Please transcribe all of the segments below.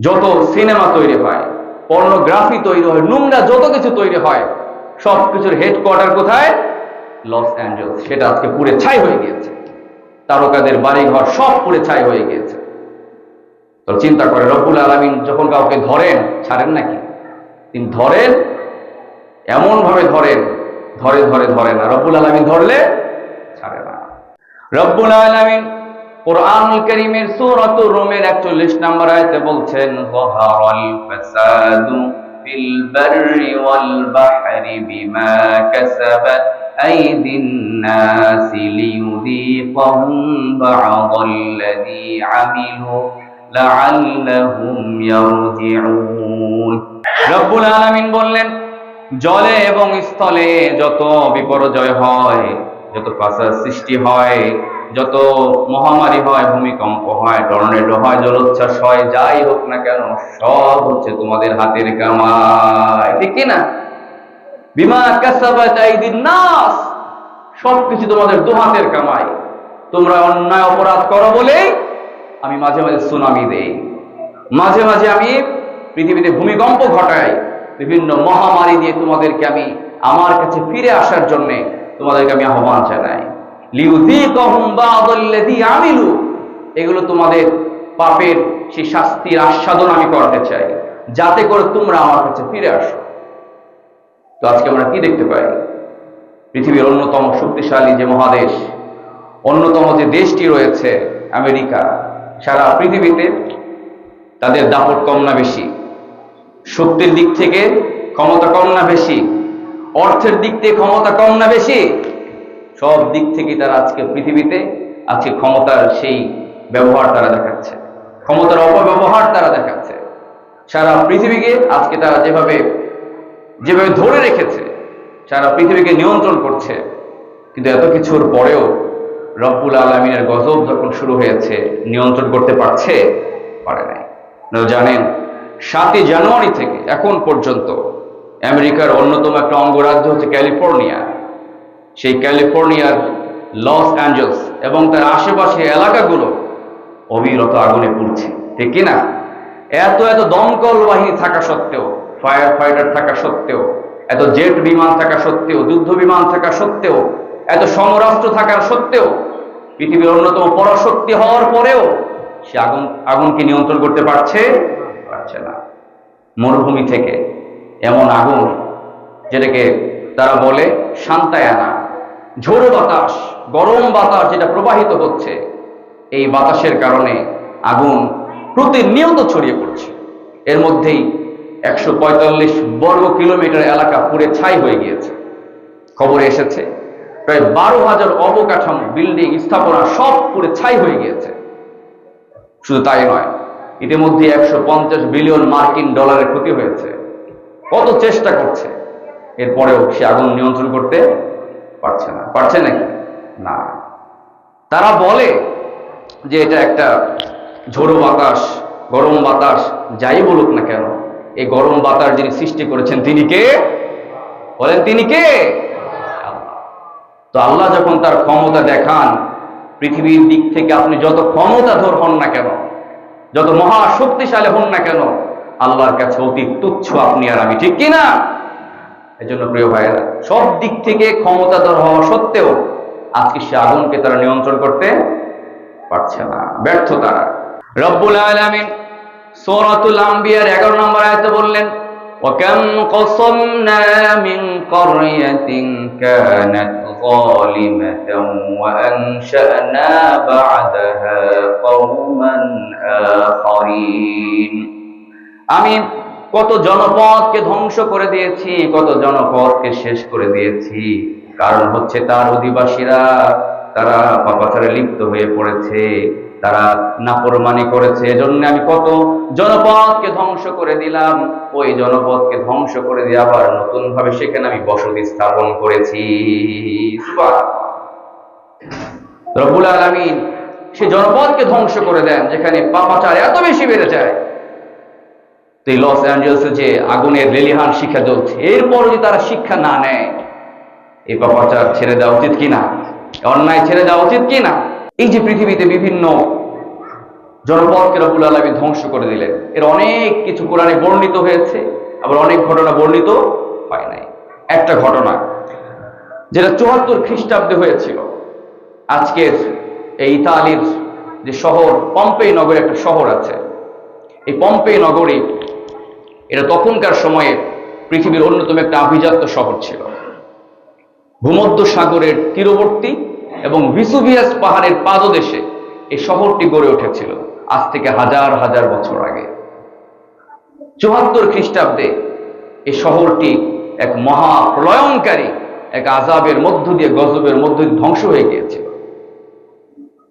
যত সিনেমা তৈরি হয়, পর্নোগ্রাফি তৈরি হয়, নোংরা যত কিছু তৈরি হয় সব কিছুর হেডকোয়ার্টার কোথায়? Los সেটা আজকে পুড়ে ছাই হয়ে গিয়েছে। তারকাদের বাড়িঘর সব পুড়ে ছাই হয়ে গিয়েছে। তো চিন্তা করে, রব্বুল আলমিন যখন কাউকে ধরেন, ছাড়েন নাকি? তিনি ধরেন এমন ভাবে ধরেন, ধরে ধরে ধরে না। রব্বুল আলমিন ধরলে ছাড়ে না। রব্বুল আলমিন কোরআনুল করিমের সূরাত রুমের 41 নম্বর আয়াতে বলছেন বিমা কাসাবাত নাস লিয়ুযীকাহুম বা'দাল্লাযী আমিলু লাআল্লাহুম ইয়ারজিউন। রব্বুল আলামিন বললেন, জলে এবং স্থলে যত বিপর্যয় হয়, যত ফাসাদ সৃষ্টি হয় যত মহামারী হয়, ভূমিকম্প হয়, টর্নেডো হয়, জলোচ্ছ্বাস হয়, যাই হোক না কেন, সব হচ্ছে তোমাদের হাতের কামাই। ঠিক না? বিমা কাসাবাত আইদিন নাস। সবকিছু তোমাদের দু হাতের কামাই। তোমরা অন্যায় অপরাধ করো বলে আমি মাঝে মাঝে সুনামি দেই। মাঝে মাঝে আমি পৃথিবীতে ভূমিকম্প ঘটাই। বিভিন্ন মহামারী দিয়ে তোমাদেরকে আমি আমার কাছে ফিরে আসার জন্য তোমাদেরকে আমি আহ্বান জানাই। আমিলু। এগুলো তোমাদের পাপের সেই শাস্তির আস্বাদন আমি করতে চাই। যাতে করে তোমরা আমার কাছে ফিরে আসো। তো আজকে আমরা কি দেখতে পাই? পৃথিবীর অন্যতম শক্তিশালী যে মহাদেশ, অন্যতম যে দেশটি রয়েছে, আমেরিকা। সারা পৃথিবীতে তাদের দাপট কম না বেশি। শক্তির দিক থেকে ক্ষমতা কম না বেশি। অর্থের দিক থেকে ক্ষমতা কম না বেশি। সব দিক থেকে তারা আজকে পৃথিবীতে, আজকে ক্ষমতার সেই ব্যবহার তারা দেখাচ্ছে। ক্ষমতার অপব্যবহার তারা দেখাচ্ছে। সারা পৃথিবীকে আজকে তারা যেভাবে যেভাবে ধরে রেখেছে, সারা পৃথিবীকে নিয়ন্ত্রণ করছে, কিন্তু এত কিছুর পরেও রব্বুল আলমিনের গজব যখন শুরু হয়েছে, নিয়ন্ত্রণ করতে পারছে, পারে নাই। জানেন, সাতই জানুয়ারি থেকে এখন পর্যন্ত আমেরিকার অন্যতম একটা অঙ্গরাজ্য হচ্ছে ক্যালিফোর্নিয়া। সেই ক্যালিফোর্নিয়ার লস অ্যাঞ্জেলস এবং তার আশেপাশে এলাকাগুলো অবিরত আগুনে পুড়ছে। ঠিক কিনা? এত এত দমকল বাহিনী থাকা সত্ত্বেও, ফায়ার ফাইটার থাকা সত্ত্বেও, এত জেট বিমান থাকা সত্ত্বেও, যুদ্ধ বিমান থাকা সত্ত্বেও, এত সমরাষ্ট্র থাকার সত্ত্বেও, পৃথিবীর অন্যতম পরাশক্তি হওয়ার পরেও সে আগুন, আগুনকে নিয়ন্ত্রণ করতে পারছে? পারছে না। মরুভূমি থেকে এমন আগুন যেটাকে তারা বলে শান্তায়ানা। ঝোড়ো বাতাস, গরম বাতাস যেটা প্রবাহিত হচ্ছে, এই বাতাসের কারণে আগুন প্রতিনিয়ত ছড়িয়ে পড়ছে। এর মধ্যেই একশো পঁয়তাল্লিশ বর্গ কিলোমিটার এলাকা পুড়ে ছাই হয়ে গিয়েছে। খবরে এসেছে, প্রায় বারো হাজার অবকাঠামো, বিল্ডিং, স্থাপনা সব পুড়ে ছাই হয়ে গিয়েছে। শুধু তাই নয়, ইতিমধ্যে একশো পঞ্চাশ বিলিয়ন মার্কিন ডলারের ক্ষতি হয়েছে। কত চেষ্টা করছে, এরপরেও সে আগুন নিয়ন্ত্রণ করতে পারছে না। পারছে নাকি? না। তারা বলে যে এটা একটা ঝোড়ো বাতাস, গরম বাতাস, যাই বলুক না কেন, এই গরম বাতাস যিনি সৃষ্টি করেছেন তিনি কে? বলেন তিনি কে? তো আল্লাহ যখন তার ক্ষমতা দেখান, পৃথিবীর দিক থেকে আপনি যত ক্ষমতাধর হন না কেন, যত মহাশক্তিশালী হন না কেন, আল্লাহর কাছে অতি তুচ্ছ আপনি আর আমি ঠিক কি না এই জন্য প্রিয় ভাইয়েরা সব দিক থেকে ক্ষমতাধর হওয়া সত্ত্বেও আজকে সে আগুনকে তারা নিয়ন্ত্রণ করতে পারছে না ব্যর্থ তারা রব্বুল আলামিন সূরাতুল আম্বিয়ার 11 নম্বর আয়াতে বললেন وكم قصمنا من قرية كانت ظالمة وأنشأنا بعدها قوما آخرين আমি কত জনপদকে ধ্বংস করে দিয়েছি, কত জনপদকে শেষ করে দিয়েছি। কারণ হচ্ছে তার অধিবাসীরা, তারা পাপাচারে লিপ্ত হয়ে পড়েছে, তারা নাফরমানি করেছে। এজন্য আমি কত জনপদকে ধ্বংস করে দিলাম, ওই জনপদকে ধ্বংস করে দিয়ে আবার নতুন ভাবে সেখানে আমি বসতি স্থাপন করেছি। রব্বুল আলামিন সে জনপদকে ধ্বংস করে দেন, যেখানে পাপাচার এত বেশি বেড়ে যায়। তো এই লস অ্যাঞ্জেলসে যে আগুনের লেলিহান শিক্ষা চলছে এরপর যদি তারা শিক্ষা না নেয়, এই পাপাচার ছেড়ে দেওয়া উচিত কিনা? অন্যায় ছেড়ে দেওয়া উচিত কিনা? এই যে পৃথিবীতে বিভিন্ন জনপদকে রবুল আলমী ধ্বংস করে দিলেন, এর অনেক কিছু কোরআনে বর্ণিত হয়েছে, আবার অনেক ঘটনা বর্ণিত হয় নাই। একটা ঘটনা, যেটা চুয়াত্তর খ্রিস্টাব্দে হয়েছিল। আজকের এই ইতালির যে শহর, পম্পেই নগরে একটা শহর আছে। এই পম্পেই নগরী এটা তখনকার সময়ে পৃথিবীর অন্যতম একটা আভিজাত্য শহর ছিল। ভূমধ্য সাগরের তীরবর্তী এবং ভিসুভিয়াস পাহাড়ের পাদদেশে এই শহরটি গড়ে উঠেছিল আজ থেকে হাজার হাজার বছর আগে। চুয়াত্তর খ্রিস্টাব্দে এই শহরটি এক মহা প্রলয়ঙ্কারী এক আজাবের মধ্য দিয়ে গজবের মধ্য দিয়ে ধ্বংস হয়ে গিয়েছিল।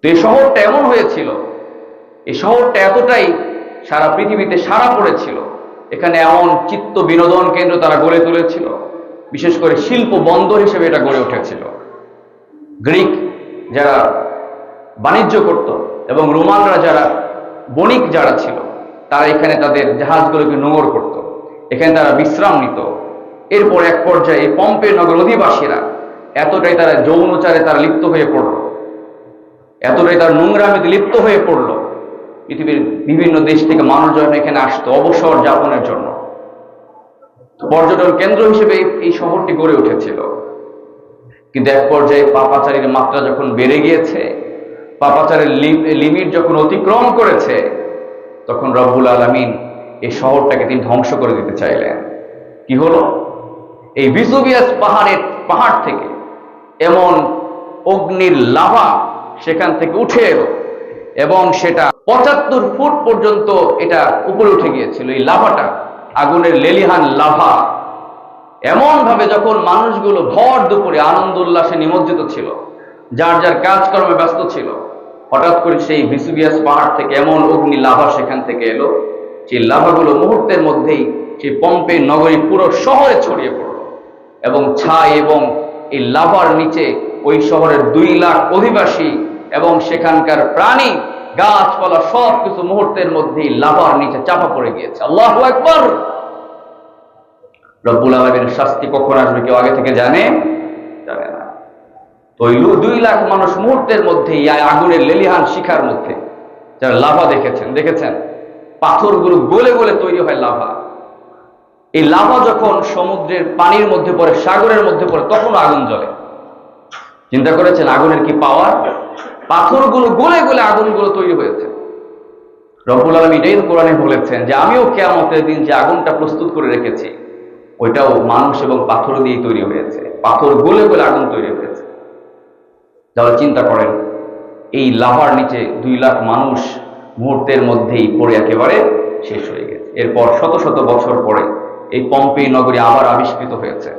তো এই শহরটা এমন হয়েছিল, এই শহরটা এতটাই সারা পৃথিবীতে সারা পড়েছিল এখানে এমন চিত্ত বিনোদন কেন্দ্র তারা গড়ে তুলেছিল। বিশেষ করে শিল্প বন্দর হিসেবে এটা গড়ে উঠেছিল। গ্রিক যারা বাণিজ্য করত এবং রোমানরা যারা বণিক যারা ছিল, তারা এখানে তাদের জাহাজগুলোকে নোঙর করত। এখানে তারা বিশ্রাম নিত। এরপর এক পর্যায়ে এই পম্পে নগর অধিবাসীরা এতটাই তারা যৌনচারে তারা লিপ্ত হয়ে পড়ল। এতটাই তার নোংরামিতে লিপ্ত হয়ে পড়ল। পৃথিবীর বিভিন্ন দেশ থেকে মানুষজন এখানে আসতো, অবসর যাপনের জন্য। পর্যটন কেন্দ্র হিসেবে এই- শহরটি গড়ে উঠেছিল। কিন্তু এক পর্যায়ে পাপাচারীর মাত্রা যখন বেড়ে গিয়েছে, পাপাচারের লিমিট যখন অতিক্রম করেছে, তখন রব্বুল আলমিন এই শহরটাকে তিনি ধ্বংস করে দিতে চাইলেন। কি হলো? এই বিসুবিয়াস পাহাড়ের পাহাড় থেকে এমন অগ্নির লাভা সেখান থেকে উঠে এলো এবং সেটা পঁচাত্তর ফুট পর্যন্ত এটা উপরে উঠে গিয়েছিল, এই লাভাটা আগুনের লেলিহান লাভা এমন ভাবে যখন মানুষগুলো ভর দুপুরে আনন্দ উল্লাসে নিমজ্জিত ছিল, যার যার কাজকর্মে ব্যস্ত ছিল, হঠাৎ করে সেই ভিসুবিয়াস পাহাড় থেকে এমন অগ্নি লাভা সেখান থেকে এলো সেই লাভাগুলো মুহূর্তের মধ্যেই সেই পম্পে নগরী পুরো শহরে ছড়িয়ে পড়ল এবং ছাই এবং এই লাভার নিচে ওই শহরের দুই লাখ অধিবাসী এবং সেখানকার প্রাণী গাছপালা সব কিছু মুহূর্তের মধ্যেই লাভার নিচে চাপা পড়ে গিয়েছে। আল্লাহ একবার রব্বুল আলমের শাস্তি কখন আসবে কেউ আগে থেকে জানে? না। তো দুই লাখ মানুষ মুহূর্তের আগুনের লেলিহান শিখার মধ্যে যারা লাভা দেখেছেন দেখেছেন? পাথরগুলো গলে গলে তৈরি হয় লাভা। এই লাভা যখন সমুদ্রের পানির মধ্যে পড়ে, সাগরের মধ্যে পড়ে তখন আগুন জ্বলে। চিন্তা করেছেন আগুনের কি পাওয়ার পাথরগুলো গলে গলে আগুনগুলো তৈরি হয়েছে। রব্বুল আলম এটাই কোরআনে বলেছেন যে, আমিও কেয়ামতের দিন যে আগুনটা প্রস্তুত করে রেখেছি, ওইটাও মানুষ এবং পাথর দিয়ে তৈরি হয়েছে। পাথর গলে গলে আগুন তৈরি হয়েছে। যারা চিন্তা করেন, এই লাভার নিচে দুই লাখ মানুষ মুহূর্তের মধ্যেই পড়ে একেবারে শেষ হয়ে গেছে। এরপর শত শত বছর পরে এই পম্পেই নগরী আবার আবিষ্কৃত হয়েছে।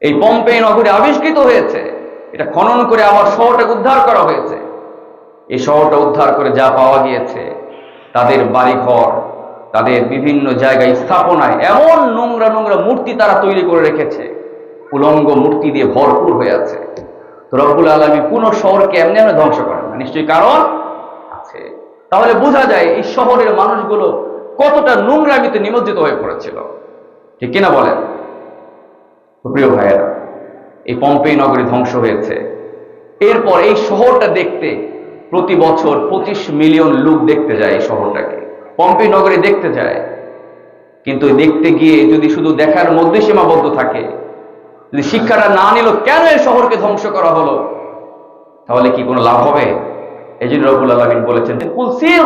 এই পম্পেই নগরী আবিষ্কৃত হয়েছে। এটা খনন করে আবার শহরটাকে উদ্ধার করা হয়েছে। এই শহরটা উদ্ধার করে যা পাওয়া গিয়েছে, তাদের বাড়িঘর, তাদের বিভিন্ন জায়গায় স্থাপনায় এমন নোংরা নোংরা মূর্তি তারা তৈরি করে রেখেছে, উলঙ্গ মূর্তি দিয়ে ভরপুর হয়ে আছে। তো রব্বুল আলমী কোন শহরকে এমনি এমনি ধ্বংস করেন না। নিশ্চয়ই কারণ আছে। তাহলে বোঝা যায় এই শহরের মানুষগুলো কতটা নোংরামিতে নিমজ্জিত হয়ে পড়েছিল। ঠিক কিনা বলেন? প্রিয় ভাইয়েরা এই পম্পেই নগরী ধ্বংস হয়েছে। এরপর এই শহরটা দেখতে প্রতি বছর পঁচিশ মিলিয়ন লোক দেখতে যায় এই শহরটাকে। পম্পেই নগরী দেখতে যায়। কিন্তু দেখতে গিয়ে যদি শুধু দেখার মধ্যে সীমাবদ্ধ থাকে, যদি শিক্ষাটা না নিল, কেন এই শহরকে ধ্বংস করা হলো? তাহলে কি কোনো লাভ হবে? এই জন্য রবুল আলমিন বলেছেন, "কুল ফিল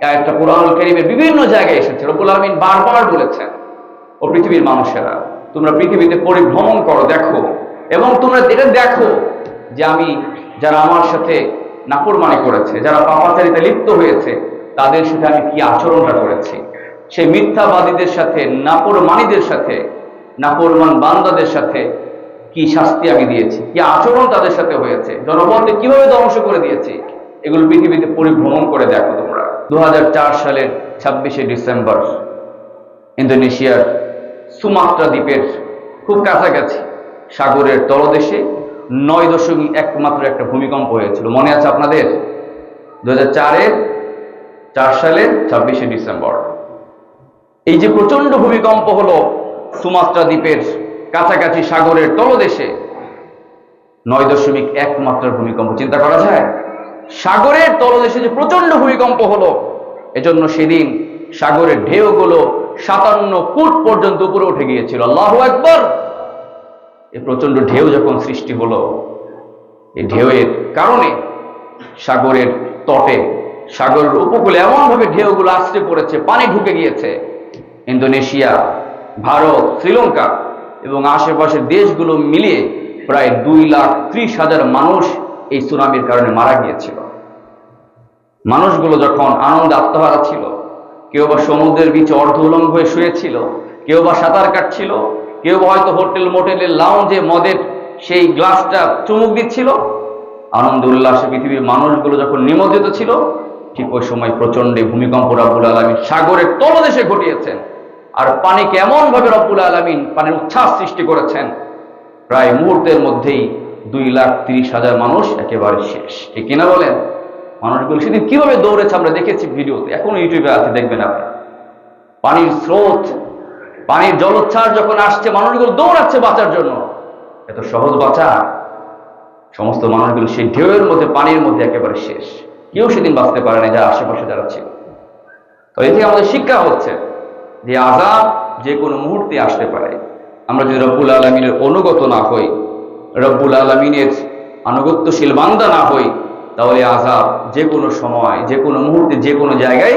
এই আয়াতটা কোরআনুল কারীমের বিভিন্ন জায়গায় এসেছে। রবুল আলমিন বারবার বলেছেন, ও পৃথিবীর মানুষেরা, তোমরা পৃথিবীতে পরিভ্রমণ করো, দেখো। এবং তোমরা এটা দেখো যে আমি, যারা আমার সাথে নাফরমানি করেছে, যারা পাপাচারিতে লিপ্ত হয়েছে, তাদের সাথে আমি কি আচরণটা করেছি? সেই মিথ্যাবাদীদের সাথে, নাফরমানিদের সাথে, নাফরমান বান্দাদের সাথে কি শাস্তি আমি দিয়েছি? কি আচরণ তাদের সাথে হয়েছে? জনপদকে কীভাবে ধ্বংস করে দিয়েছি? এগুলো পৃথিবীতে পরিভ্রমণ করে দেখো তোমরা। দু হাজার চার সালের ছাব্বিশে ডিসেম্বর ইন্দোনেশিয়ার সুমাত্রা দ্বীপের খুব কাছাকাছি সাগরের তলদেশে নয় দশমিক একমাত্র একটা ভূমিকম্প হয়েছিল। মনে আছে আপনাদের? দু হাজার চার সালের ছাব্বিশে ডিসেম্বর। এই যে প্রচণ্ড ভূমিকম্প হলো সুমাত্রা দ্বীপের কাছাকাছি সাগরের তলদেশে, নয় দশমিক এক মাত্রার ভূমিকম্প, চিন্তা করা যায়? সাগরের তলদেশে যে প্রচণ্ড ভূমিকম্প হলো, এজন্য সেদিন সাগরের ঢেউগুলো সাতান্ন ফুট পর্যন্ত উপরে উঠে গিয়েছিল। আল্লাহ একবার এই প্রচণ্ড ঢেউ যখন সৃষ্টি হলো, এই ঢেউয়ের কারণে সাগরের তটে, সাগরের উপকূলে এমনভাবে ঢেউগুলো আশ্রে পড়েছে, পানি ঢুকে গিয়েছে। ইন্দোনেশিয়া, ভারত, শ্রীলঙ্কা এবং আশেপাশের দেশগুলো মিলিয়ে প্রায় দুই লাখ ত্রিশ হাজার মানুষ এই সুনামির কারণে মারা গিয়েছিল। মানুষগুলো যখন আনন্দে আত্মহারা ছিল, কেউ বা সমুদ্রের বিচে অর্ধ উলঙ্গ হয়ে শুয়েছিল, কেউ বা সাঁতার কাটছিল, কেউ বা হয়তো হোটেল, মোটেলের লাউঞ্জে মদের সেই গ্লাসটা চুমুক দিচ্ছিল। আনন্দ উল্লাসে পৃথিবীর মানুষগুলো যখন নিমজ্জিত ছিল, ঠিক ওই সময় প্রচণ্ড ভূমিকম্প রব্বুল আলমিন সাগরের তলদেশে ঘটিয়েছেন। আর পানিকে এমন ভাবে রব্বুল আলমিন পানির উচ্ছ্বাস সৃষ্টি করেছেন। প্রায় মুহূর্তের মধ্যেই দুই লাখ তিরিশ হাজার মানুষ একেবারে শেষ। ঠিক কিনা বলেন? মানুষগুলো সেদিন কীভাবে দৌড়েছে আমরা দেখেছি ভিডিওতে। এখন ইউটিউবে আছে, দেখবেন আপনি। পানির স্রোত, পানির জলোচ্ছ্বাস যখন আসছে, মানুষগুলো দৌড়াচ্ছে বাঁচার জন্য। এত সহজ বাঁচা। সমস্ত মানুষগুলো সেই ঢেউয়ের মধ্যে, পানির মধ্যে একেবারে শেষ। কেউ সেদিন বাঁচতে পারে না যারা আশেপাশে যারা ছিল। তো এতে আমাদের শিক্ষা হচ্ছে যে আজাব যে কোনো মুহূর্তে আসতে পারে। আমরা যদি রব্বুল আলমিনের অনুগত না হই রব্বুল আলমিনের আনুগত্যশীল বান্দা না হই, তাহলে আজাব যে কোনো সময় যে কোনো মুহূর্তে যে কোনো জায়গায়